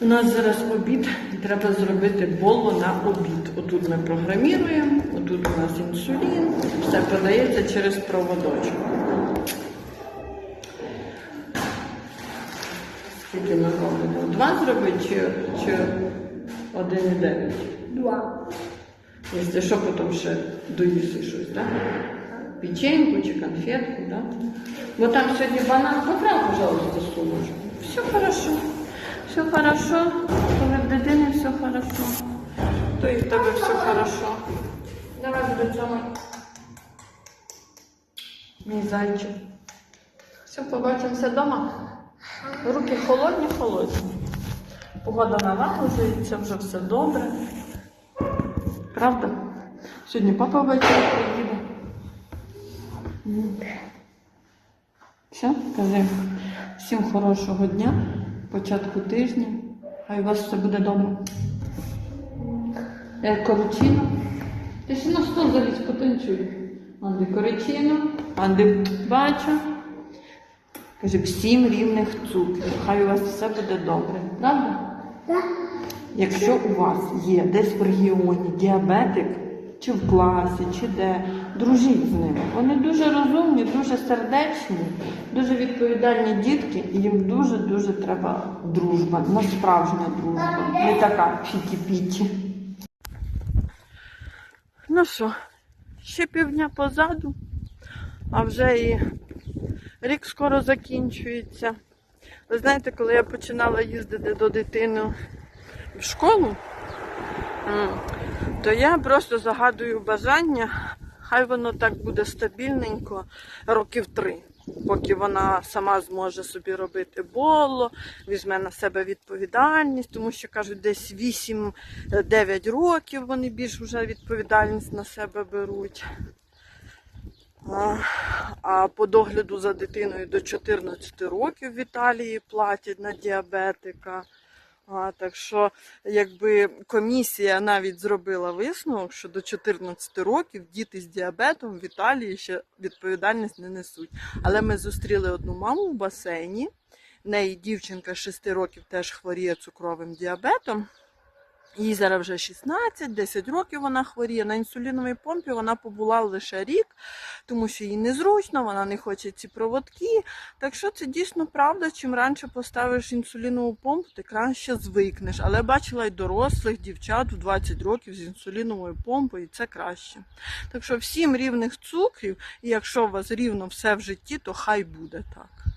У нас зараз обід треба зробити боло на обід. Отут ми програміруємо, отут у нас інсулін, все подається через проводочок. Скільки ми робимо? Два зробити чи, чи один і дев'ять? Два. Якщо що, потім ще доїси щось, так? Печеньку чи конфетку, так? Бо там сьогодні банан. Поправ, пожалуйста, сумочку. Все хорошо. Все хорошо. Коли в дитини все хорошо, то і в тебе все хорошо. Давай до цього. Мій зайчик. Все, побачимося вдома. Руки холодні, холодні. Погода налагоджується, вже все добре. Правда? Сьогодні папа ввечері приїде. Все, кажи. Всім хорошого дня, початку тижня. Хай у вас все буде добре. Е, Коричино. Ти ще на стол залізь, потанцюй. Анди коричино, Анди бачу. Каже, всім рівних цукрів. Хай у вас все буде добре. Правда? Да. Якщо у вас є десь в регіоні діабетик, чи в класі, чи де, дружіть з ними. Вони дуже розумні, дуже сердечні, дуже відповідальні дітки, і їм дуже-дуже треба дружба, ну, справжня дружба, не така піті-піті. Ну що, ще півдня позаду, а вже і рік скоро закінчується. Ви знаєте, коли я починала їздити до дитини в школу, то я просто загадую бажання, хай воно так буде стабільненько років три, поки вона сама зможе собі робити боло, візьме на себе відповідальність, тому що кажуть, десь 8-9 років вони більш вже відповідальність на себе беруть. А по догляду за дитиною до 14 років в Італії платять на діабетика. А, так що, якби комісія навіть зробила висновок, що до 14 років діти з діабетом в Італії ще відповідальність не несуть. Але ми зустріли одну маму в басейні. В неї дівчинка 6 років теж хворіє цукровим діабетом. Їй зараз вже 16, 10 років вона хворіє. На інсуліновій помпі вона побула лише рік, тому що їй незручно, вона не хоче ці проводки. Так що це дійсно правда. Чим раніше поставиш інсулінову помпу, ти краще звикнеш. Але бачила й дорослих дівчат в 20 років з інсуліновою помпою, і це краще. Так що всім рівних цукрів, і якщо у вас рівно все в житті, то хай буде так.